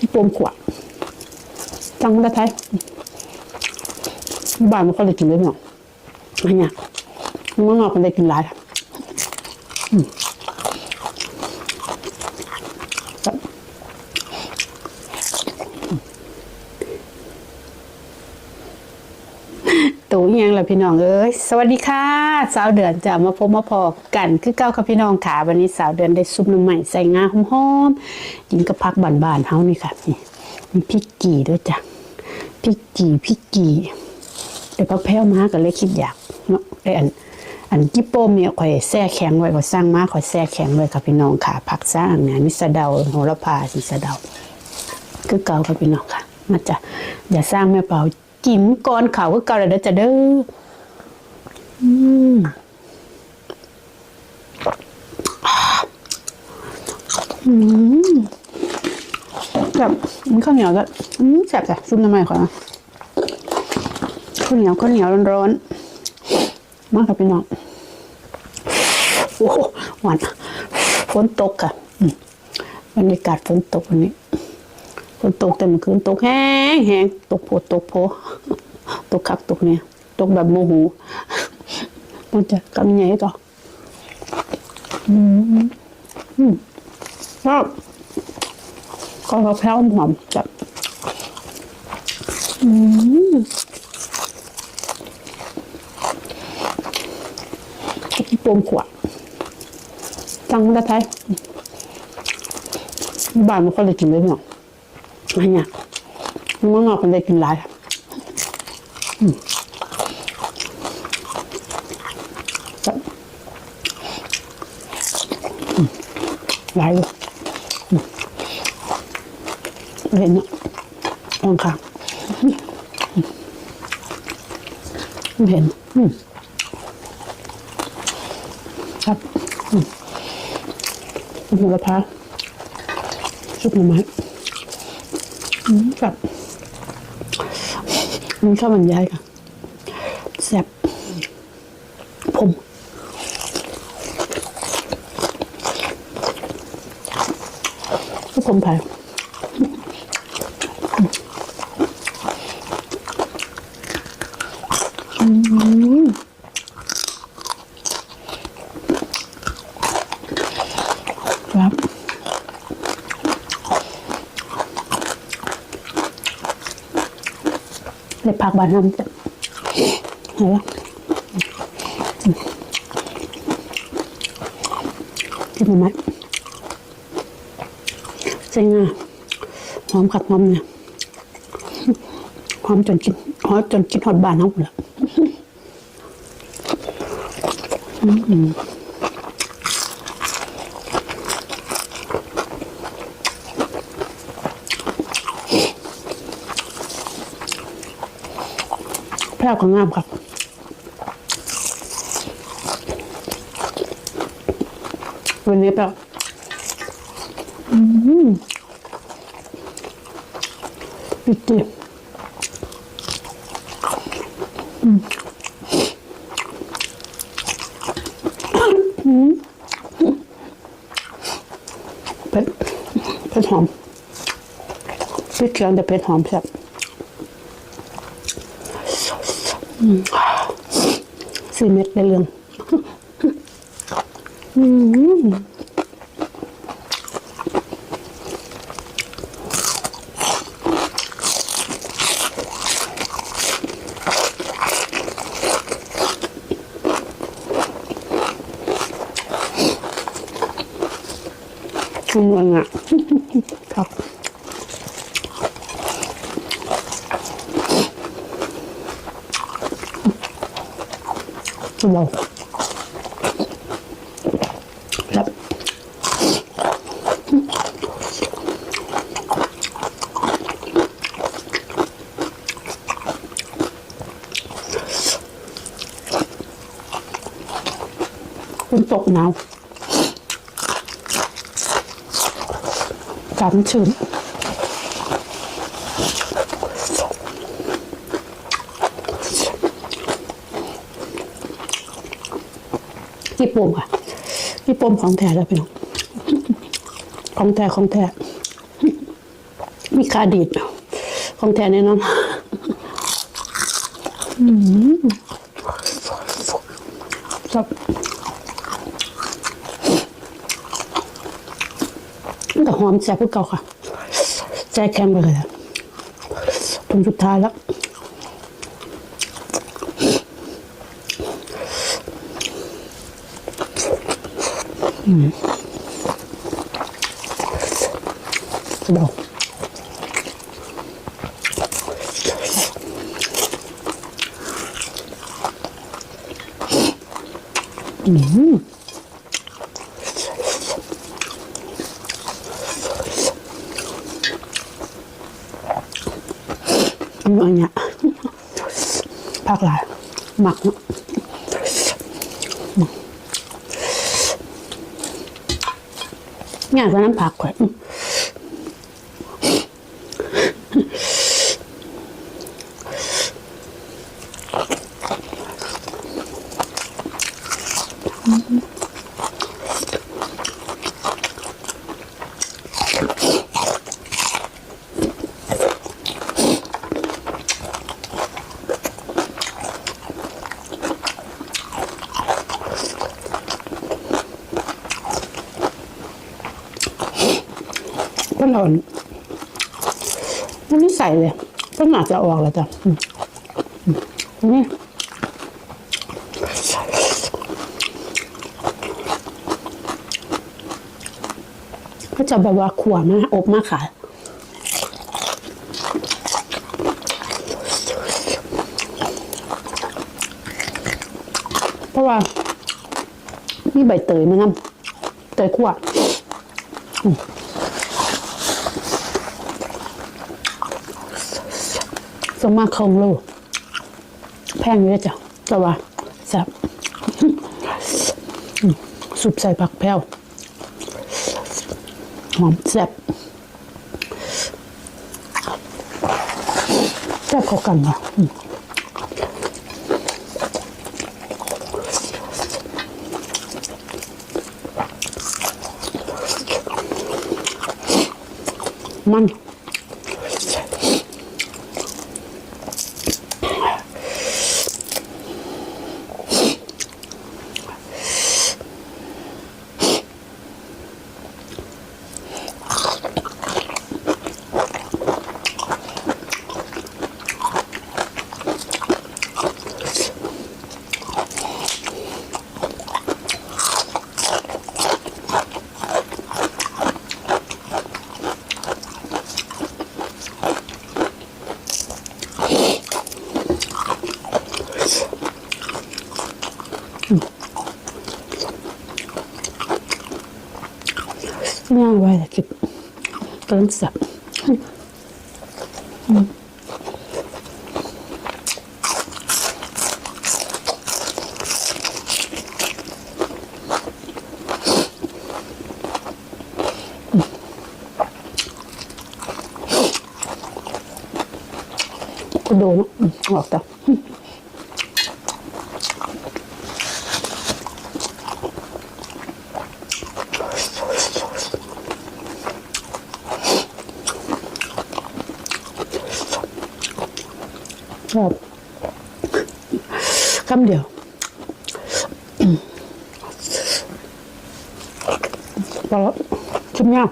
ที่ปมขวดจังได้ไทยบ้านมันก็เลยกินเลยเนาะอันเนี้ยมันนอกมันได้กินหลายอืมครับ ตู่เอียงล่ะพี่น้องเอ้ยสวัสดีค่ะสาวเดือนจะมาพบมาพอกันคือเก้าค่ะพี่น้องค่ะวันนี้สาวเดือนได้ซุปน้ำใหม่ใส่งาหอมๆกินกับผักบานๆเฮานี่ค่ะนี่มีพริกกี่ด้วยจ้ะพริกกี่พริกกี่เดี๋ยวพักแพ้วมาก็เลยคิดอยากเนาะไออันอันกิโป้มเนี่ยข่อยแช่แข็งไว้ก็สร้างมาข่อยแช่แข็งไว้ค่ะพี่น้องค่ะผักสร้างเนี่ยนี่สะเดาโหระพาสีสะเดา คือเก่าค่ะพี่น้องค่ะมาจ้ะอย่าสร้างแม่เป่า กินก่อนเขาคือเก่าเลยเด้อจะเด้ออืมอืมแบบมันข้าวเหนียวก็อืมแซ่บจ้ะซุปน้ำมันก่อนนะข้าวเหนียวข้าวเหนียวร้อนๆมากค่ะพี่น้องโอ้โหหวานฝนตกค่ะอืมบรรยากาศฝนตกวันนี้ ฝนตกแต่เมื่อคืนตกแห้งแห้งตกโพดตกโพตกคักตกเนี่ยตกแบบโมโหมันจะกำไงต่ออืมอืมชอบก็กระเพราหอมจับอืมปมขวดจังได้ไทยบ้านมันก็เลยกินเลยเนาะ อันเนี้ยมันงอกมันได้กินหลายอืมจับหลายเลยเห็นเนาะลองค่ะเห็นครับอืมหัวละพาซุปหน่อไม้ อืมแบมันข้าวมันยายค่ะแซ่บผมก็ผมไผ่ครับ เลยพักบานน้ำจะเห็นไหมกินไหมเจ๋งอะหอมขัดหอมเนี่ยหอมจนกินหอมจนกินหอดบานน้ำหมดละอื แพร่ของงามครับวันนี้แบบอืมปิดดิอืมอืมเผ็ดเผ็ดหอมพริกเขียวแต่เผ็ดหอมแซ่บ สี่เม็ดได้เรื่องอืมคุณวังอะครับ เราครับคุณตกหนาวกันชื้น กี่ปมค่ะกี่ปมของแท้แล้วพี่น้องของแท้ของแท้มีคาดีดของแท้แน่นอนอืมครับมันก็หอมแซ่บพวกเก่าค่ะใจแข็งไปเลยตรงสุดท้ายแล้ว เดาอืมอันเนี้ยภาคหลายหมักเนอะ ง่ายกว่าน้ำผักกว่า ก็นอนมันไม่ใส่เลยก็หนาจะออกแล้วจ้ะนี่ก็จะแบบว่าขวมาอบมาขายเพราะว่ามีใบเตยมั้งเตยขว สมมากคงลูกแพงอยู่เลยจ้ะแต่ว่าแซ่บสุปใส่ผักแพ้วหอมแซ่บแซ่บเข้ากันค่ะมัน ง่ายไว้แต่คิดเติมสับก็โดนอืมออกแต่ ชอบคำเดียวอืมพอแล้วชิมยัง